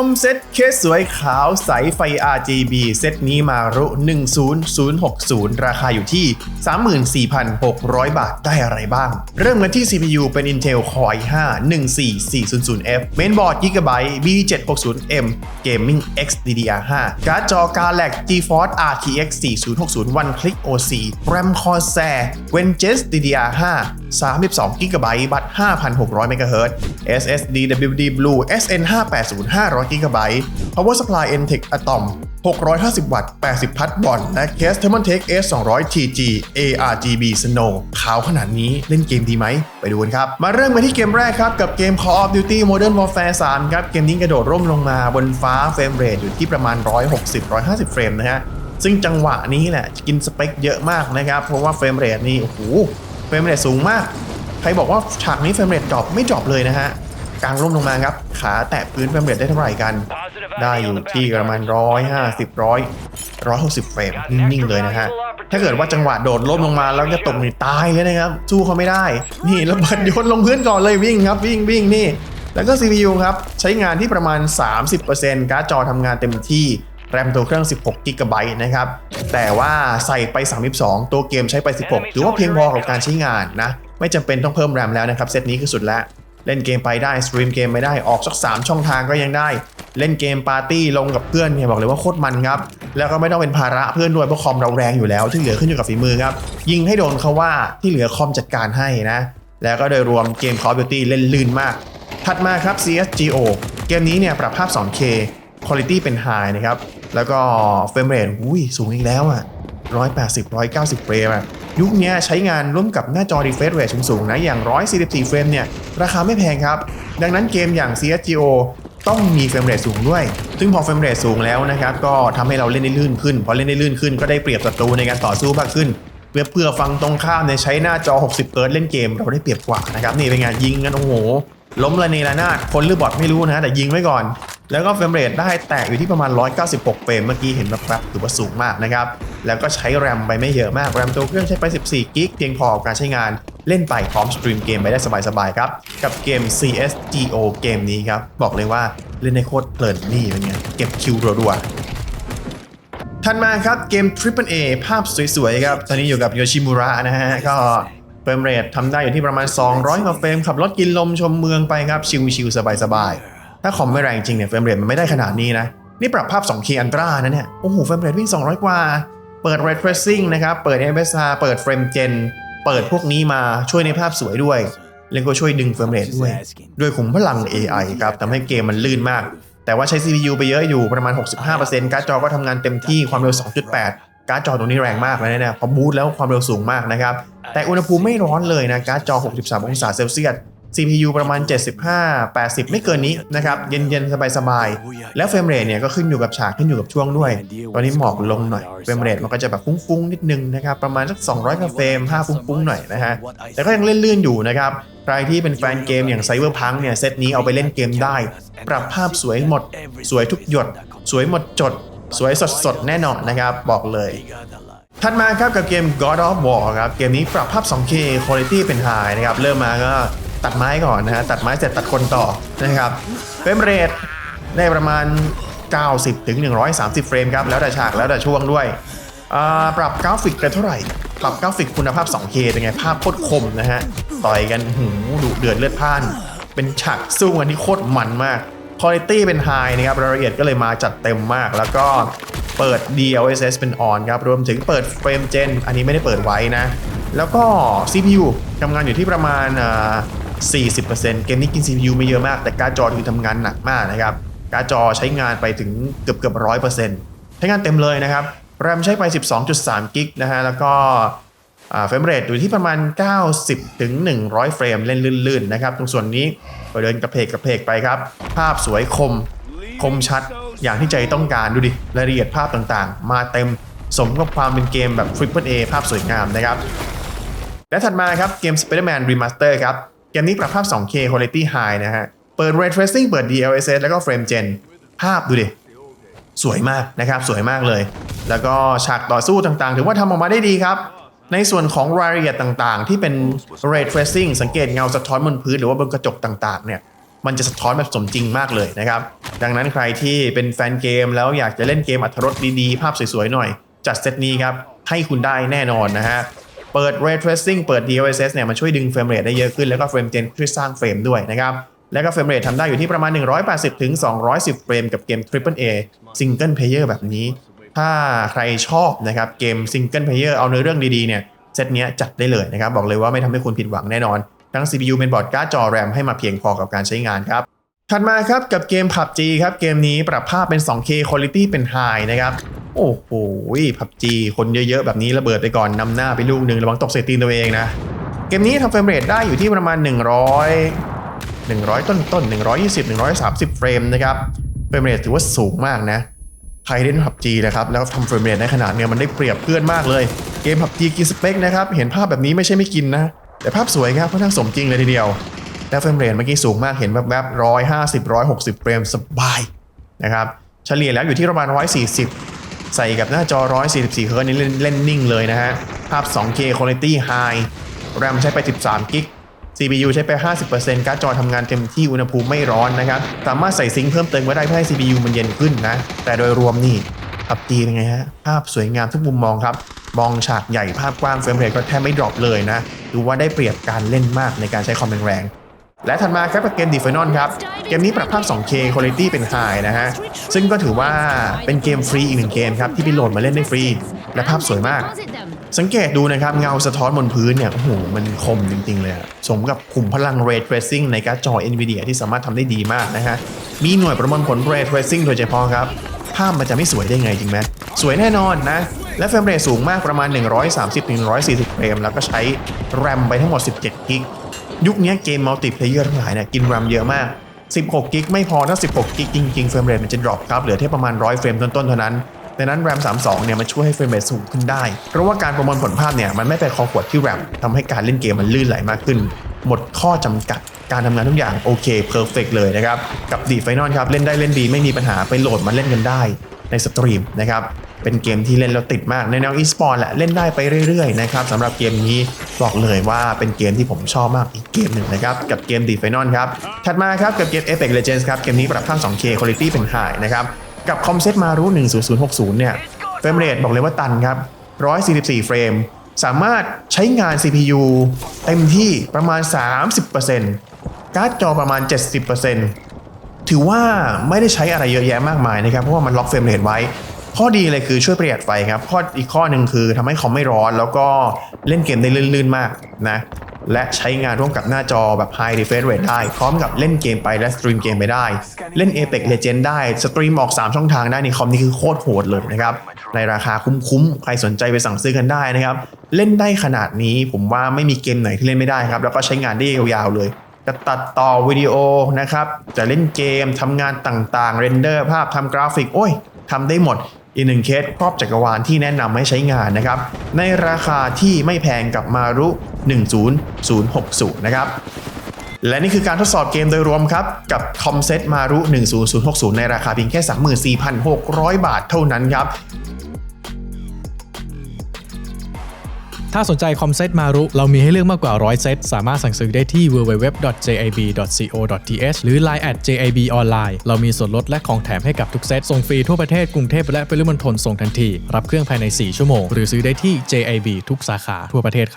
คมเซ็ตเคสสวยขาวใสไฟ RGB เซตนี้มารุ 10060 ราคาอยู่ที่ 34,600 บาทได้อะไรบ้าง เริ่มกันที่ CPU เป็น Intel Core i5 14400F Mainboard Gigabyte B760M Gaming X DDR5 การ์ดจอ Galax GeForce RTX 4060 One Click OC RAM Corsair Vengeance DDR5 32 GB บัตร5,600 MHz SSD WD Blue SN580 500 GB Power Supply Entech Atom 650 วัตต์ 80 พัทบอลและเคส Thermaltake S200 TG ARGB Snow ขาวขนาดนี้เล่นเกมดีไหม ไปดูกันครับ มาเริ่มกันที่เกมแรกครับ กับเกม Call of Duty Modern Warfare 3 ครับ เกมนี้กระโดดร่มลงมาบนฟ้าเฟรมเรทอยู่ที่ประมาณ 160-150 เฟรมนะฮะ ซึ่งจังหวะนี้แหละกินสเปคเยอะมากนะครับ เพราะว่าเฟรมเรทนี่โอ้โหเฟรมเรทสูงมาก ใครบอกว่าฉากนี้เฟรมเรทดรอปไม่ดรอปเลยนะฮะ กลางร่มลงมาครับ ขาแตะพื้นเฟรมเรทได้เท่าไหร่กัน ได้อยู่ที่ประมาณร้อยห้าสิบร้อยร้อยหกสิบเฟรมนิ่งๆเลยนะฮะถ้าเกิดว่าจังหวะโดดล่มลงมาแล้วจะตกนี่ตายเลยนะครับสู้เขาไม่ได้ นี่ระเบิดโยนลงพื้นก่อนเลยวิ่งครับวิ่งวิ่งนี่ แล้วก็ CPU ครับ ใช้งานที่ประมาณ 30%การ์ดจอทำงานเต็มที่แรมตัวเครื่อง 16 g b นะครับ แต่ว่าใส่ไป 32 ตัวเกมใช้ไป 16 ถือว่าเพียงพอกับการใช้งานนะ ไม่จำเป็นต้องเพิ่มแรมแล้วนะครับ เซตนี้คือสุดแล้ว เล่นเกมไปได้สตรีมเกมไปได้ออกสัก 3 ช่องทางก็ยังได้ เล่นเกมปาร์ตี้ลงกับเพื่อนเนี่ยบอกเลยว่าโคตรมันครับ แล้วก็ไม่ต้องเป็นภาระเพื่อนด้วยเพราะคอมเราแรงอยู่แล้ว ที่เหลือขึ้นอยู่กับฝีมือครับ ยิงให้โดนเขาว่าที่เหลือคอมจัดการให้นะ แล้วก็โดยรวมเกม Call of Duty เล่นลื่นมาก ถัดมาครับ CSGO เกมนี้เนี่ยปรับภาพ 2K Quality เป็น High นะครับแล้วก็เฟรมเรทอุ้ยสูงอีกแล้วอะ 180 190 เฟรมอะยุคนี้ใช้งานร่วมกับหน้าจอ refresh rate สูงๆนะอย่าง 144 เฟรมเนี่ย ราคาไม่แพงครับ ดังนั้นเกมอย่าง CSGO ต้องมีเฟรมเรทสูงด้วย ซึ่งพอเฟรมเรทสูงแล้วนะครับ ก็ทำให้เราเล่นได้ลื่นขึ้น พอเล่นได้ลื่นขึ้นก็ได้เปรียบศัตรูในการต่อสู้มากขึ้นเพื่อเพื่อฟังตรงข้ามเนี่ยใช้หน้าจอ 60เฮิร์ตเล่นเกมเราได้เปรียบกว่านะครับ นี่เป็นงานยิงกันโอ้โห ล้มระเนระนาดคนหรือบอทไม่รู้นะแต่ยิงไว้ก่อน แล้วก็เฟรมเรทได้แตะอยู่ที่ประมาณ 196 เฟรมเมื่อกี้เห็นแบบๆถือว่าสูงมากนะครับ แล้วก็ใช้แรมไปไม่เยอะมากแรมตัวเครื่องใช้ไป 14 กิกเพียงพอกับการใช้งานเล่นไปพร้อมสตรีมเกมไปได้สบายๆครับ กับเกม CSGO เกมนี้ครับ บอกเลยว่าเล่นในโคตรเพลินนี่เป็นไงเก็บคิวรัวๆถัดมาครับเกม Triple A ภาพสวยๆครับ ตอนนี้อยู่กับโยชิมุระนะฮะ ก็เฟรมเรททำได้อยู่ที่ประมาณ 200กว่าเฟรมขับรถกินลมชมเมืองไปครับ ชิลๆสบายๆ ถ้าคอมไม่แรงจริงเนี่ยเฟรมเรทมันไม่ได้ขนาดนี้นะนี่ปรับภาพ 2K Ultra นะเนี่ยโอ้โหเฟรมเรทวิ่ง200 กว่า เปิด Ray Tracing นะครับ เปิด MSR เปิดเฟรมเจนเปิดพวกนี้มาช่วยในภาพสวยด้วย แล้วก็ช่วยดึงเฟรมเรทด้วย ด้วยขุมพลัง AI ครับทำให้เกมมันลื่นมาก แต่ว่าใช้ CPU ไปเยอะอยู่ประมาณ 65%การ์ดจอก็ทำงานเต็มที่ความเร็ว 2.8 การ์ดจอตัวนี้แรงมากเลยนะเนี่ยพอบูตแล้วความเร็วสูงมากนะครับ แต่อุณหภูมิไม่ร้อนเลยนะ การ์ดจอ 63 องศาเซลเซียส CPU ประมาณ 75 80 ไม่เกินนี้นะครับ เย็นๆ สบายๆ แล้วเฟรมเรทเนี่ยก็ขึ้นอยู่กับฉากขึ้นอยู่กับช่วงด้วย ตอนนี้หมอกลงหน่อย เฟรมเรทมันก็จะแบบฟุ้งๆ นิดนึงนะครับ ประมาณสัก 200กว่าเฟรม5ฟุ้งๆ หน่อยนะฮะ แต่ก็ยังเล่นลื่นอยู่นะครับ ใครที่เป็นแฟนเกมอย่างไซเบอร์พังเนี่ย เซตนี้เอาไปเล่นเกมได้ ปรับภาพสวยหมด สวยทุกหยด สวยหมดจด สวยสดๆ แน่นอนนะครับ บอกเลยถัดมาครับกับเกม God of War ครับ เกมนี้ปรับภาพ 2K Quality เป็น High นะครับ เริ่มมาก็ ตัดไม้ก่อนนะฮะตัดไม้เสร็จตัดคนต่อนะครับเฟรมเรทได้ประมาณ 90ถึง130 เฟรมครับ แล้วแต่ฉากแล้วแต่ช่วงด้วย ปรับกราฟิกไปเท่าไหร่ ปรับกราฟิกคุณภาพ 2K เป็นไง ภาพโคตรคมนะฮะ ต่อยกันหูดุเดือดเลือดพ่าน เป็นฉากสู้กันที่โคตรมันมาก Quality เป็น High นะครับรายละเอียดก็เลยมาจัดเต็มมาก แล้วก็เปิด DLSS เป็น On ครับ รวมถึงเปิดเฟรมเจนอันนี้ไม่ได้เปิดไว้นะ แล้วก็ CPU ทำงานอยู่ที่ประมาณ 40%เกมนี้กิน CPU ไม่เยอะมาก แต่การ์ดจอคือทำงานหนักมากนะครับ การ์ดจอใช้งานไปถึงเกือบเกือบร้อยเปอร์เซ็นต์ใช้งานเต็มเลยนะครับ แรมใช้ไป 12.3 กิกนะฮะ แล้วก็เฟรมเรทอยู่ที่ประมาณ 90 ถึง 100 เฟรมเล่นลื่นๆนะครับ ตรงส่วนนี้ก็เดินกระเพกกระเพกไปครับ ภาพสวยคม คมชัด อย่างที่ใจต้องการดูดิ รายละเอียดภาพต่างๆ มาเต็มสมกับความเป็นเกมแบบ Triple A ภาพสวยงามนะครับ และถัดมาครับเกม Spider-Man Remaster ครับ กมนี้ปรับภาพ 2K Quality High นะฮะ เปิด Ray Tracing เปิด DLSS แล้วก็ Frame Gen ภาพดูดิ สวยมากนะครับ สวยมากเลย แล้วก็ฉากต่อสู้ต่างๆ ถือว่าทำออกมาได้ดีครับ ในส่วนของรายละเอียดต่างๆ ที่เป็น Ray Tracing สังเกตเงาสะท้อนบนพื้นหรือว่าบนกระจกต่างๆ เนี่ย มันจะสะท้อนแบบสมจริงมากเลยนะครับ ดังนั้นใครที่เป็นแฟนเกมแล้วอยากจะเล่นเกมอัตรรสดีๆ ภาพสวยๆ หน่อย จัดเซตนี้ครับ ให้คุณได้แน่นอนนะฮะ เปิด Ray Tracing เปิด DLSS เนี่ยมันช่วยดึงเฟรมเรทได้เยอะขึ้น แล้วก็เฟรมเจนช่วยสร้างเฟรมด้วยนะครับ แล้วก็เฟรมเรททำได้อยู่ที่ประมาณ 180ถึง210 เฟรมกับเกม Triple A Single Player แบบนี้ ถ้าใครชอบนะครับเกม Single Player เอาเนื้อเรื่องดีๆเนี่ยเซตเนี้ยจัดได้เลยนะครับ บอกเลยว่าไม่ทำให้คุณผิดหวังแน่นอน ทั้ง CPU เป็นบอร์ดการ์ดจอ RAM ให้มาเพียงพอกับการใช้งานครับถัดมาครับกับเกม PUBG ครับเกมนี้ปรับภาพเป็น 2K Quality เป็น High นะครับ โอ้โห PUBG คนเยอะๆ แบบนี้ระเบิดไปก่อนนำหน้าไปลูกหนึ่งระวังตกใส่ตีนตัวเองนะ เกมนี้ทำเฟรมเรทได้อยู่ที่ประมาณ 100 100 ต้นต้นๆ120 130 เฟรมนะครับ เฟรมเรทถือว่าสูงมากนะ ใครเล่น PUBG นะครับแล้วทำเฟรมเรทได้ขนาดเนี้ยมันได้เปรียบเพื่อนมากเลย เกม PUBG กินสเปคนะครับเห็นภาพแบบนี้ไม่ใช่ไม่กินนะ แต่ภาพสวยครับค่อนข้างสมจริงเลยทีเดียวแล้วเฟรมเรทเมื่อกี้สูงมากเห็นแบบแบบร้อยห้าสิบร้อยหกสิบเฟรมสบายนะครับเฉลี่ยแล้วอยู่ที่ประมาณ140 ใส่กับหน้าจอ 144เฮิร์ตนี่เล่นเล่นนิ่งเลยนะฮะ ภาพ 2K Quality High RAM ใช้ไป 13กิก CPU ใช้ไป 50%การ์ดจอทำงานเต็มที่อุณหภูมิไม่ร้อนนะครับ สามารถใส่ซิงค์เพิ่มเติมไว้ได้เพื่อให้ CPU มันเย็นขึ้นนะ แต่โดยรวมนี่อัพตีเป็นไงฮะ ภาพสวยงามทุกมุมมองครับ มองฉากใหญ่ภาพกว้างเฟรมเรทก็แทบไม่ดรอปเลยนะ ดูว่าได้เปรียบการเล่นมากในการใช้คอมแรงๆ และถัดมาครับกับเกม d e f i n o n ครับ เกมนี้ปรับภาพ 2K Quality เป็น High นะฮะ ซึ่งก็ถือว่าเป็นเกมฟรีอีกหนึ่งเกมครับ ที่ไปโหลดมาเล่นได้ฟรี และภาพสวยมาก สังเกตดูนะครับ เงาสะท้อนบนพื้นเนี่ย โอ้โห มันคมจริง ๆ เลย สมกับขุมพลัง Ray Tracing ในการ์ดจอ NVIDIA ที่สามารถทำได้ดีมากนะฮะ มีหน่วยประมวลผล Ray Tracing โดยเฉพาะครับ ภาพมันจะไม่สวยได้ไงจริงไหมสวยแน่นอนนะและเฟรมเรทสูงมากประมาณ 130-140 เฟรม แล้วก็ใช้ RAM ไปทั้งหมด 17 กิก ยุคนี้เกมมัลติเพลเยอร์ทั้งหลายเนี่ยกิน RAM เยอะมาก 16 กิกไม่พอถ้า 16 กิกจริงๆเฟรมเรทมันจะดรอปครับเหลือแค่ประมาณ 100 เฟรมต้นๆเท่านั้นดังนั้น RAM 32 เนี่ยมันช่วยให้เฟรมเรทสูงขึ้นได้ เพราะว่าการประมวลผลภาพเนี่ยมันไม่ไปคอขวดที่ RAM ทำให้การเล่นเกมมันลื่นไหลมากขึ้น หมดข้อจำกัดการทำงานทุกอย่างโอเคเพอร์เฟกเลยนะครับ กับดีไฟนอลครับ เล่นได้เล่นดีไม่มีปัญหาไปโหลดมาเล่นกันได้ในสตรีมนะครับ เป็นเกมที่เล่นแล้วติดมากในแนวอีสปอร์ตแหละเล่นได้ไปเรื่อยๆนะครับสำหรับเกมนี้บอกเลยว่าเป็นเกมที่ผมชอบมากอีกเกมหนึ่งนะครับกับเกม d e f i n o n ครับถัดมาครับกับเกม Apex Legends ครับเกมนี้ปรับภาพ 2K Quality เป็น High นะครับกับคอมเซตมารู้10060 เนี่ยเฟรมเรทบอกเลยว่าตันครับ 144 เฟรม สามารถใช้งาน CPU เต็มที่ประมาณ 30%การ์ดจอประมาณ 70%ถือว่าไม่ได้ใช้อะไรเยอะแยะมากมายนะครับ เพราะว่ามันล็อกเฟรมเรทไว้ ข้อดีเลยคือช่วยประหยัดไฟครับ ข้ออีกข้อหนึ่งคือทำให้คอมไม่ร้อน แล้วก็เล่นเกมได้ลื่นๆมากนะและใช้งานร่วมกับหน้าจอแบบ High Refresh Rate ได้ พร้อมกับเล่นเกมไปและสตรีมเกมไปได้ เล่น Apex Legend ได้ สตรีมออก 3 ช่องทางได้ในคอมนี่คือโคตรโหดเลยนะครับ ในราคาคุ้มๆ ใครสนใจไปสั่งซื้อกันได้นะครับ เล่นได้ขนาดนี้ผมว่าไม่มีเกมไหนที่เล่นไม่ได้ครับ แล้วก็ใช้งานได้ยาวๆเลย จะตัดต่อวิดีโอนะครับ จะเล่นเกมทำงานต่างๆ เรนเดอร์ภาพทำกราฟิก โอ้ยทำได้หมด อีกหนึ่งเคสครอบจักรวาลที่แนะนำให้ใช้งานนะครับ ในราคาที่ไม่แพงกับมารุ 10060 นะครับและนี่คือการทดสอบเกมโดยรวมครับ กับคอมเซ็ตมารุ 10060 ในราคาเพียงแค่ 34,600 บาทเท่านั้นครับ ถ้าสนใจคอมเซ็ตมารุ เรามีให้เลือกมากกว่า 100 เซต สามารถสั่งซื้อได้ที่ www.jib.co.th หรือ line at jib online เรามีส่วนลดและของแถมให้กับทุกเซต ส่งฟรีทั่วประเทศกรุงเทพและปริมณฑลส่งทันที รับเครื่องภายใน 4 ชั่วโมง หรือซื้อได้ที่ JIB ทุกสาขาทั่วประเทศครับ